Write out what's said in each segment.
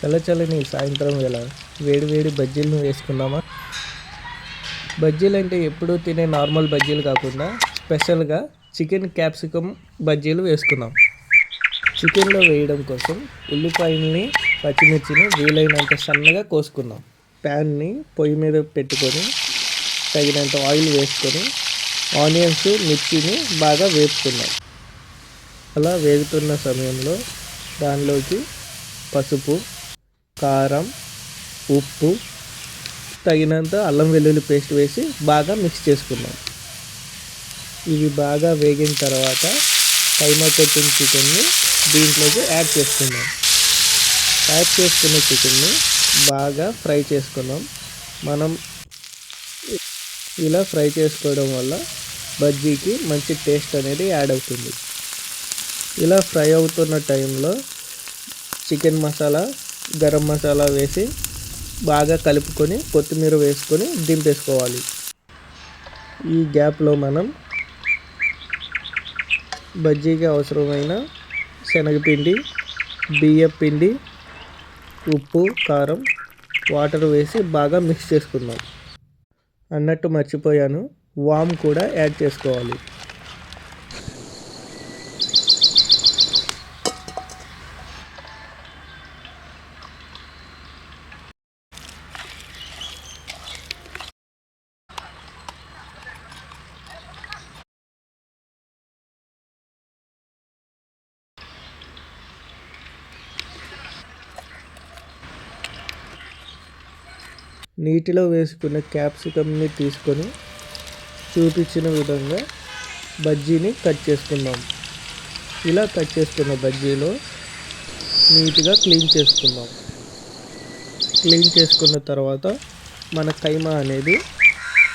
చల్లచల్లని సాయంత్రం వేళ వేడి వేడి బజ్జీలను వేసుకుందామా? బజ్జీలు అంటే ఎప్పుడూ తినే నార్మల్ బజ్జీలు కాకుండా స్పెషల్గా చికెన్ క్యాప్సికమ్ బజ్జీలు వేసుకుందాం. చికెన్లో వేయడం కోసం ఉల్లిపాయల్ని పచ్చిమిర్చిని వీలైనంత సన్నగా కోసుకుందాం. ప్యాన్ని పొయ్యి మీద పెట్టుకొని తగినంత ఆయిల్ వేసుకొని ఆనియన్స్ మిర్చిని బాగా వేపుకుందాం. అలా వేగుతున్న సమయంలో దానిలోకి పసుపు కారం ఉప్పు తగినంత అల్లం వెల్లుల్లి పేస్ట్ వేసి బాగా మిక్స్ చేసుకున్నాం. ఇవి బాగా వేగిన తర్వాత కైమా కొట్టిన చికెన్ని దీంట్లోకి యాడ్ చేసుకున్నాం. యాడ్ చేసుకున్న చికెన్ని బాగా ఫ్రై చేసుకున్నాం. మనం ఇలా ఫ్రై చేసుకోవడం వల్ల బజ్జీకి మంచి టేస్ట్ అనేది యాడ్ అవుతుంది. ఇలా ఫ్రై అవుతున్న టైంలో చికెన్ మసాలా గరం మసాలా వేసి బాగా కలుపుకొని కొత్తిమీర వేసుకొని దింపేసుకోవాలి. ఈ గ్యాప్లో మనం బజ్జీకి అవసరమైన శనగపిండి బియ్యం పిండి ఉప్పు కారం వాటర్ వేసి బాగా మిక్స్ చేసుకుందాం. అన్నట్టు మర్చిపోయాను. వామ్ కూడా యాడ్ చేసుకోవాలి. నీటిలో వేసుకున్న క్యాప్సికమ్ని తీసుకొని చూపించిన విధంగా బజ్జీని కట్ చేసుకుందాం. ఇలా కట్ చేసుకున్న బజ్జీలో నీట్గా క్లీన్ చేసుకుందాం. క్లీన్ చేసుకున్న తర్వాత మన కైమా అనేది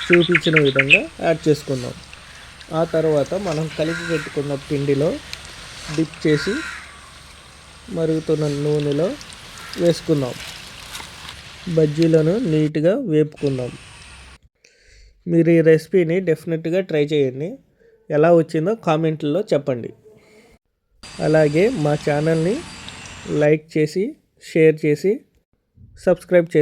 చూపించిన విధంగా యాడ్ చేసుకుందాం. ఆ తర్వాత మనం కలిపి పెట్టుకున్న పిండిలో డిప్ చేసి మరుగుతున్న నూనెలో వేసుకుందాం. బజ్జీలను నీట్గా వేపుకుందాం. మీరు ఈ రెసిపీని డెఫినెట్గా ట్రై చేయండి. ఎలా వచ్చిందో కామెంట్లో చెప్పండి. అలాగే మా ఛానల్ని లైక్ చేసి షేర్ చేసి సబ్స్క్రైబ్ చేసి